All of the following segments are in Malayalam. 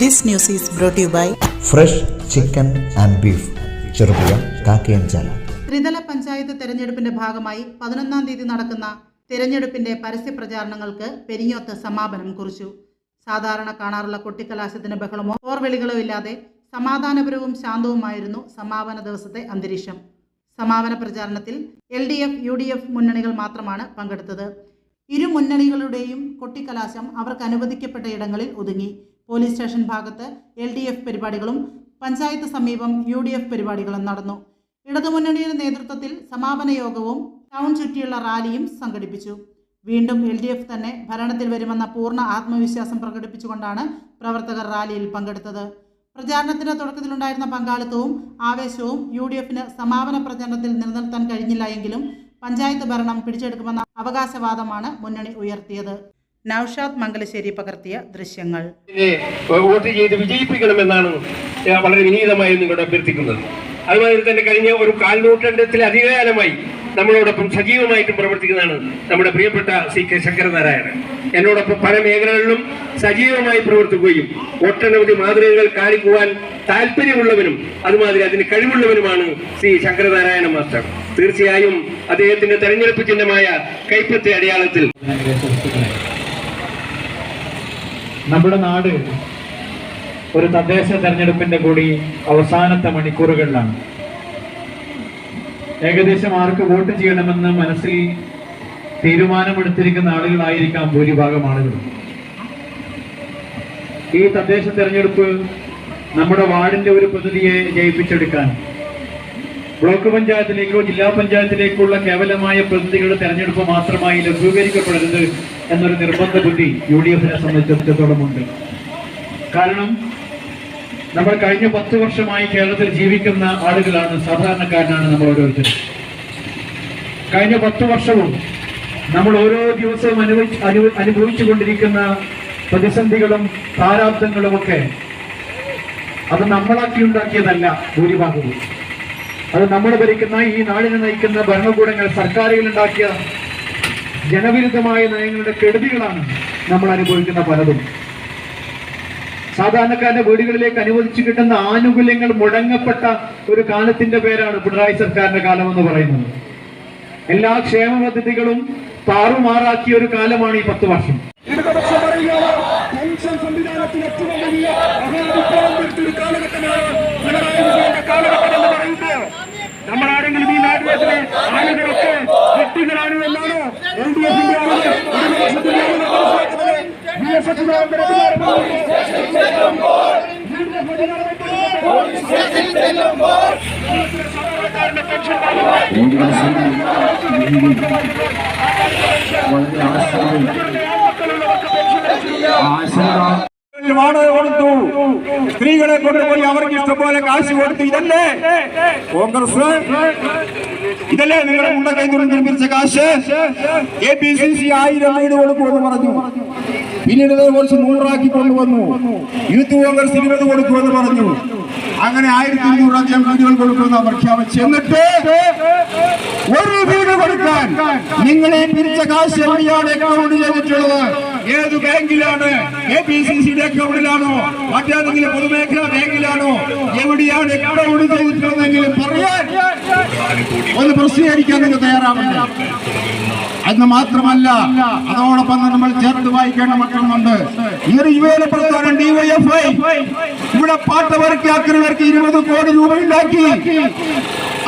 This news is brought you by by fresh chicken and beef Cherupuzha Kakkayanchal ത്രിതല പഞ്ചായത്ത് തെരഞ്ഞെടുപ്പിന്റെ ഭാഗമായി പതിനൊന്നാം തീയതി നടക്കുന്ന തെരഞ്ഞെടുപ്പിന്റെ പരസ്യ പ്രചാരണങ്ങൾക്ക് പെരിഞ്ഞോത്ത് സമാപനം കുറിച്ചു. സാധാരണ കാണാറുള്ള കൊട്ടിക്കലാശത്തിന് ബഹളമോ ഓർവിളികളോ ഇല്ലാതെ സമാധാനപരവും ശാന്തവുമായിരുന്നു സമാപന ദിവസത്തെ അന്തരീക്ഷം. സമാപന പ്രചാരണത്തിൽ L D F U D F മുന്നണികൾ മാത്രമാണ് പങ്കെടുത്തത്. ഇരു മുന്നണികളുടെയും കൊട്ടിക്കലാശം അവർക്ക് അനുവദിക്കപ്പെട്ട ഇടങ്ങളിൽ ഒതുങ്ങി. പോലീസ് സ്റ്റേഷൻ ഭാഗത്ത് എൽ ഡി എഫ് പരിപാടികളും പഞ്ചായത്ത് സമീപം യു ഡി എഫ് പരിപാടികളും നടന്നു. ഇടതുമുന്നണിയുടെ നേതൃത്വത്തിൽ സമാപന യോഗവും ടൗൺ ചുറ്റിയുള്ള റാലിയും സംഘടിപ്പിച്ചു. വീണ്ടും എൽ ഡി എഫ് തന്നെ ഭരണത്തിൽ വരുമെന്ന പൂർണ ആത്മവിശ്വാസം പ്രകടിപ്പിച്ചുകൊണ്ടാണ് പ്രവർത്തകർ റാലിയിൽ പങ്കെടുത്തത്. പ്രചാരണത്തിന്റെ തുടക്കത്തിലുണ്ടായിരുന്ന പങ്കാളിത്തവും ആവേശവും യു ഡി എഫിന് സമാപന പ്രചാരണത്തിൽ നിലനിർത്താൻ കഴിഞ്ഞില്ല എങ്കിലും പഞ്ചായത്ത് ഭരണം പിടിച്ചെടുക്കുമെന്ന അവകാശവാദമാണ് മുന്നണി ഉയർത്തിയത്. നൌഷാദ് മംഗലശ്ശേരി പകർത്തിയ ദൃശ്യങ്ങൾ. വോട്ട് ചെയ്ത് വിജയിപ്പിക്കണമെന്നാണ് വളരെ വിനീതമായി നിങ്ങളോട് അഭ്യർത്ഥിക്കുന്നത്. അതുമാതിരി തന്നെ കഴിഞ്ഞ ഒരു കാൽ നൂറ്റാണ്ടത്തിലധികകാലമായി നമ്മളോടൊപ്പം സജീവമായിട്ടും പ്രവർത്തിക്കുന്നതാണ് നമ്മുടെ പ്രിയപ്പെട്ട സി കെ ശങ്കരനാരായണൻ. എന്നോടൊപ്പം പല മേഖലകളിലും സജീവമായി പ്രവർത്തിക്കുകയും ഒട്ടനവധി മാതൃകകൾ കാണിക്കുവാൻ താല്പര്യമുള്ളവനും അതുമാതിരി അതിന് കഴിവുള്ളവനുമാണ് ശ്രീ ശങ്കരനാരായണ മാസ്റ്റർ. തീർച്ചയായും അദ്ദേഹത്തിന്റെ തെരഞ്ഞെടുപ്പ് ചിഹ്നമായ കൈപ്പത്തി അടയാളത്തിൽ നമ്മുടെ നാട് ഒരു തദ്ദേശ തെരഞ്ഞെടുപ്പിന്റെ കൂടി അവസാനത്തെ മണിക്കൂറുകളിലാണ്. ഏകദേശം ആർക്ക് വോട്ട് ചെയ്യണമെന്ന് മനസ്സിൽ തീരുമാനമെടുത്തിരിക്കുന്ന ആളുകളായിരിക്കാം ഭൂരിഭാഗം ആളുകൾ. ഈ തദ്ദേശ തെരഞ്ഞെടുപ്പ് നമ്മുടെ വാർഡിന്റെ ഒരു പദ്ധതിയെ ജയിപ്പിച്ചെടുക്കാൻ ബ്ലോക്ക് പഞ്ചായത്തിലേക്കോ ജില്ലാ പഞ്ചായത്തിലേക്കുള്ള കേവലമായ പ്രതിനിധികളുടെ തെരഞ്ഞെടുപ്പ് മാത്രമായി ലഘൂകരിക്കപ്പെടരുത് എന്നൊരു നിർബന്ധ ബുദ്ധി യു ഡി എഫിനെ സംബന്ധിച്ചിടത്തോളം ഉണ്ട്. കാരണം നമ്മൾ കഴിഞ്ഞ പത്ത് വർഷമായി കേരളത്തിൽ ജീവിക്കുന്ന ആളുകളാണ് സാധാരണക്കാരനാണ് നമ്മൾ ഓരോരുത്തരും. കഴിഞ്ഞ പത്ത് വർഷവും നമ്മൾ ഓരോ ദിവസവും അനുഭവിച്ച് അനു- അനുഭവിച്ചുകൊണ്ടിരിക്കുന്ന പ്രതിസന്ധികളും പ്രാരാബ്ദങ്ങളും ഒക്കെ അത് നമ്മളാക്കി ഉണ്ടാക്കിയതല്ല ഭൂരിഭാഗവും. അത് നമ്മൾ ഭരിക്കുന്ന ഈ നാടിനെ നയിക്കുന്ന ഭരണകൂടങ്ങൾ സർക്കാരുകൾ ഉണ്ടാക്കിയ ജനവിരുദ്ധമായ നയങ്ങളുടെ കെടുതികളാണ് നമ്മൾ അനുഭവിക്കുന്ന പലതും. സാധാരണക്കാരന്റെ വീടുകളിലേക്ക് അനുവദിച്ചു കിട്ടുന്ന ആനുകൂല്യങ്ങൾ മുടങ്ങപ്പെട്ട ഒരു കാലത്തിന്റെ പേരാണ് പിണറായി സർക്കാരിന്റെ കാലം എന്ന് പറയുന്നത്. എല്ലാ ക്ഷേമ പദ്ധതികളും താറുമാറാക്കിയ ഒരു കാലമാണ് ഈ പത്ത് വർഷം. നമ്മളാരെങ്കിലും ഈ നാട്ടിലെ ആളുകളൊക്കെ स्त्री को काशी ओडत ഇതല്ലേ നിങ്ങളുടെ മുണ്ട കൈ തുറന്ന് പിരിച്ച കാശ്? എ പി സി സി ആയിരം വീട് കൊടുക്കുമെന്ന് പറഞ്ഞു. പിന്നീട് കുറച്ച് നൂറാക്കി കൊണ്ടുവന്നു യൂത്ത് കോൺഗ്രസ് ഇരുപത് കൊടുക്കുമെന്ന് പറഞ്ഞു. അങ്ങനെ ആയിരത്തി ഇരുന്നൂറധികം വീടുകൾ കൊടുക്കുമെന്ന് പ്രഖ്യാപിച്ചു എന്നിട്ട് ഒരു വീട് കൊടുക്കാൻ നിങ്ങളെ പിരിച്ച കാശ് എവിടെയാണ് അക്കൗണ്ട് ചെയ്തിട്ടുള്ളത് ഏത് ബാങ്കിലാണ്? എ പി സി സിയുടെ അക്കൗണ്ടിലാണോ മറ്റേതെങ്കിലും പൊതുമേഖലാ ബാങ്കിലാണോ? എവിടെയാണ് അക്കൗണ്ട് ചെയ്തിട്ടുള്ളതെങ്കിലും ഒന്ന് പ്രസിദ്ധീകരിക്കാൻ നിങ്ങൾ തയ്യാറാവണ്ടേ എന്ന് മാത്രമല്ല അതോടൊപ്പം നമ്മൾ ചേർത്ത് വായിക്കേണ്ട മക്കളുമുണ്ട്. ഇങ്ങനെ യുവനെ പ്രസ്ഥാനം ഡിവൈഎഫ്ഐ ഇവിടെ പാട്ടവർക്കാക്കുന്നവർക്ക് ഇരുപത് കോടി രൂപ ഉണ്ടാക്കി.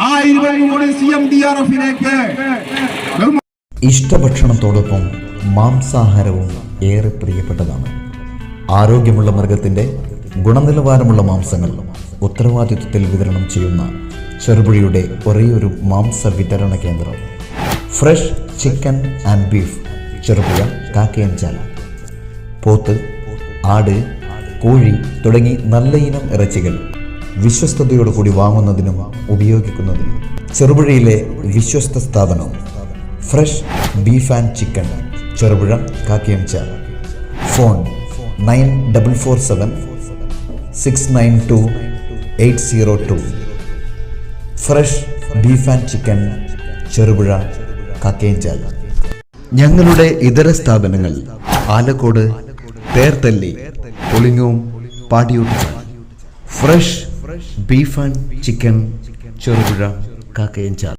ആ ഇരുപത് കോടി സി എം ഡി ആർ എഫിലേക്ക് ഇഷ്ടഭക്ഷണത്തോടൊപ്പം മാംസാഹാരവും ഏറെ പ്രിയപ്പെട്ടതാണ്. ആരോഗ്യമുള്ള മൃഗത്തിന്റെ ഗുണനിലവാരമുള്ള മാംസങ്ങൾ ഉത്തരവാദിത്വത്തിൽ വിതരണം ചെയ്യുന്ന ചെറുപുഴയുടെ ഒരു മാംസ വിതരണ കേന്ദ്രം. Fresh chicken and beef Cherupuzha Kakkayanchal പോത്ത് ആട് കോഴി തുടങ്ങി നല്ല ഇനം ഇറച്ചികൾ വിശ്വസ്തയോടുകൂടി വാങ്ങുന്നതിനും ഉപയോഗിക്കുന്നതിനും. ചെറുപുഴയിലെ വിശ്വസ്ത സ്ഥാപനം fresh beef and chicken Cherupuzha Kakkayamchal phone nine double four seven six nine two eight zero two. Fresh beef and chicken Cherupuzha Kakkenchal. ഞങ്ങളുടെ ഇതര സ്ഥാപനങ്ങൾ Alakode Perthalli Pulingome Padiyott fresh beef and chicken Cherupuzha Kakkayanchal